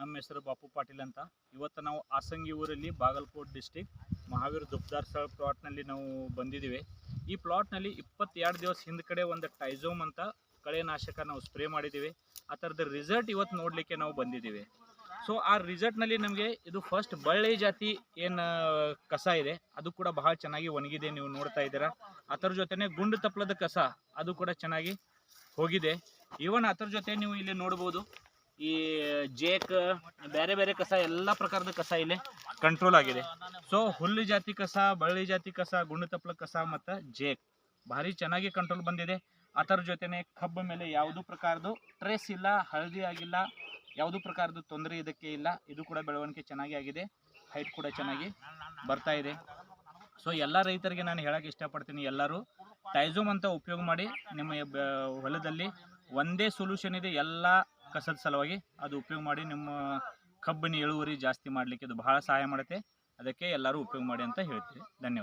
ನಮ್ಮ ಹೆಸರು ಬಾಪು ಪಾಟೀಲ್ ಅಂತ. ಇವತ್ತು ನಾವು ಆಸಂಗಿ ಊರಲ್ಲಿ ಬಾಗಲಕೋಟ್ ಡಿಸ್ಟಿಕ್ ಮಹಾವೀರ್ ದುಬ್ದಾರ್ ಸ್ಥಳ ಪ್ಲಾಟ್ನಲ್ಲಿ ನಾವು ಬಂದಿದ್ದೀವಿ. ಈ ಪ್ಲಾಟ್ನಲ್ಲಿ ಇಪ್ಪತ್ತೆರಡು ದಿವಸ ಹಿಂದ್ಗಡೆ ಒಂದು ಟೈಝೋಮ್ ಅಂತ ಕಳೆನಾಶಕ ನಾವು ಸ್ಪ್ರೇ ಮಾಡಿದ್ದೀವಿ. ಆ ಥರದ ರಿಸಲ್ಟ್ ಇವತ್ತು ನೋಡಲಿಕ್ಕೆ ನಾವು ಬಂದಿದ್ದೀವಿ. ಸೊ ಆ ರಿಸಲ್ಟ್ನಲ್ಲಿ ನಮಗೆ ಇದು ಫಸ್ಟ್ ಬಳ್ಳಿ ಜಾತಿ ಏನು ಕಸ ಇದೆ, ಅದು ಕೂಡ ಬಹಳ ಚೆನ್ನಾಗಿ ಒಣಗಿದೆ ನೀವು ನೋಡ್ತಾ ಇದ್ದೀರಾ. ಅದರ ಜೊತೆನೆ ಗುಂಡು ತಪ್ಪಲದ ಕಸ, ಅದು ಕೂಡ ಚೆನ್ನಾಗಿ ಹೋಗಿದೆ. ಈವನ್ ಅದ್ರ ಜೊತೆ ನೀವು ಇಲ್ಲಿ ನೋಡ್ಬೋದು. ಈ ಜೇಕ್ ಬೇರೆ ಬೇರೆ ಕಸ, ಎಲ್ಲ ಪ್ರಕಾರದ ಕಸ ಇಲ್ಲಿ ಕಂಟ್ರೋಲ್ ಆಗಿದೆ. ಸೊ ಹುಲ್ಲು ಜಾತಿ ಕಸ, ಬಳ್ಳಿ ಜಾತಿ ಕಸ ಗುಂಡು ತಪ್ಪಲ ಕಸ ಮತ್ತು ಜೇಕ್ ಭಾರಿ ಚೆನ್ನಾಗಿ ಕಂಟ್ರೋಲ್ ಬಂದಿದೆ. ಅದರ ಜೊತೆನೆ ಕಬ್ಬು ಮೇಲೆ ಯಾವುದೂ ಪ್ರಕಾರದ್ದು ಟ್ರೆಸ್ ಇಲ್ಲ, ಹಳದಿ ಆಗಿಲ್ಲ, ಯಾವುದೂ ಪ್ರಕಾರದ ತೊಂದರೆ ಇದಕ್ಕೆ ಇಲ್ಲ. ಇದು ಕೂಡ ಬೆಳವಣಿಗೆ ಚೆನ್ನಾಗಿ ಆಗಿದೆ. ಹೈಟ್ ಕೂಡ ಚೆನ್ನಾಗಿ ಬರ್ತಾ ಇದೆ. ಸೊ ಎಲ್ಲ ರೈತರಿಗೆ ನಾನು ಹೇಳಕ್ಕೆ ಇಷ್ಟಪಡ್ತೀನಿ ಎಲ್ಲರೂ. ಟೈಝೂಮ್ ಅಂತ ಉಪಯೋಗ ಮಾಡಿ ನಿಮ್ಮ ಹೊಲದಲ್ಲಿ ಒಂದೇ ಸೊಲ್ಯೂಷನ್ ಇದೆ. ಎಲ್ಲ ಕಸದ ಸಲುವಾಗಿ ಅದು ಉಪಯೋಗ ಮಾಡಿ ನಿಮ್ಮ ಕಬ್ಬಿನ ಇಳುವರಿ ಜಾಸ್ತಿ ಮಾಡಲಿಕ್ಕೆ ಇದು ಬಹಳ ಸಹಾಯ ಮಾಡುತ್ತೆ. ಅದಕ್ಕೆ ಎಲ್ಲರೂ ಉಪಯೋಗ ಮಾಡಿ ಅಂತ ಹೇಳ್ತೀವಿ. ಧನ್ಯವಾದ.